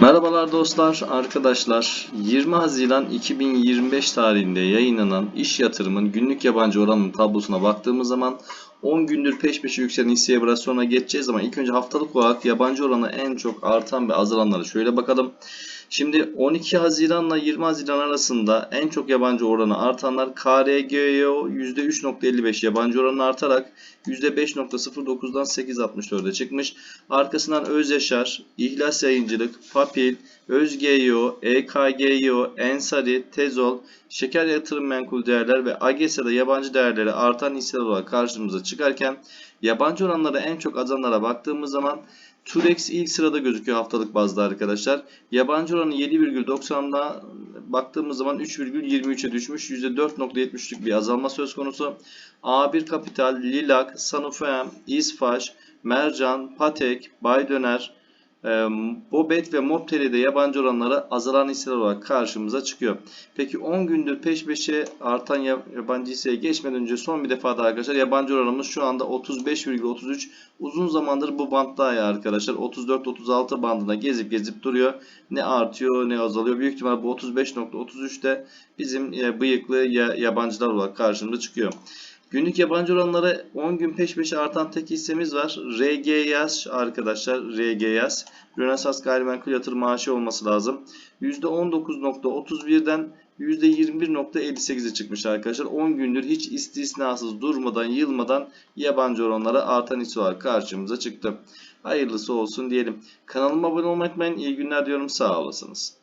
Merhabalar dostlar, arkadaşlar. 20 Haziran 2025 tarihinde yayınlanan iş yatırımın günlük yabancı oranının tablosuna baktığımız zaman 10 gündür peş peşe yükselen hisseye biraz sonra geçeceğiz ama ilk önce haftalık olarak yabancı oranı en çok artan ve azalanlara şöyle bakalım. Şimdi 12 Haziran ile 20 Haziran arasında en çok yabancı oranı artanlar KRGO %3.55 yabancı oranı artarak %5.09'dan 8.64'e çıkmış. Arkasından Özyaşar, İhlas Yayıncılık, Papil, Özgeyo, EKGO, Ensari, Tezol, Şeker Yatırım Menkul Değerler ve AGESA'da yabancı değerleri artan hisseler olarak karşımıza çıkarken yabancı oranlara en çok azanlara baktığımız zaman Turex ilk sırada gözüküyor haftalık bazda arkadaşlar. Yabancı oranı 7,90'da baktığımız zaman 3,23'e düşmüş. %4.73'lük bir azalma söz konusu. A1 Kapital, Lilak, Sanufem, İsfaş, Mercan, Patek, Baydöner, Bobet ve Moptele'de yabancı oranları azalan hisseler olarak karşımıza çıkıyor. Peki 10 gündür peş peşe artan yabancı hisseye geçmeden önce son bir defa daha arkadaşlar yabancı oranımız şu anda 35,33 uzun zamandır bu bantta arkadaşlar 34-36 bandına gezip gezip duruyor. Ne artıyor ne azalıyor. Büyük ihtimal bu 35.33'te bizim e, bıyıklı yabancılar olarak karşımıza çıkıyor. Günlük yabancı oranları 10 gün peş peşe artan tek hissemiz var. RGYAS arkadaşlar. RGYAS. Rönesans Gayrimenkul Yatırım Maaşı olması lazım. %19.31'den %21.58'e çıkmış arkadaşlar. 10 gündür hiç istisnasız durmadan yılmadan yabancı oranlara artan hisse olarak karşımıza çıktı. Hayırlısı olsun diyelim. Kanalıma abone olmayı unutmayın. İyi günler diyorum. Sağ olasınız.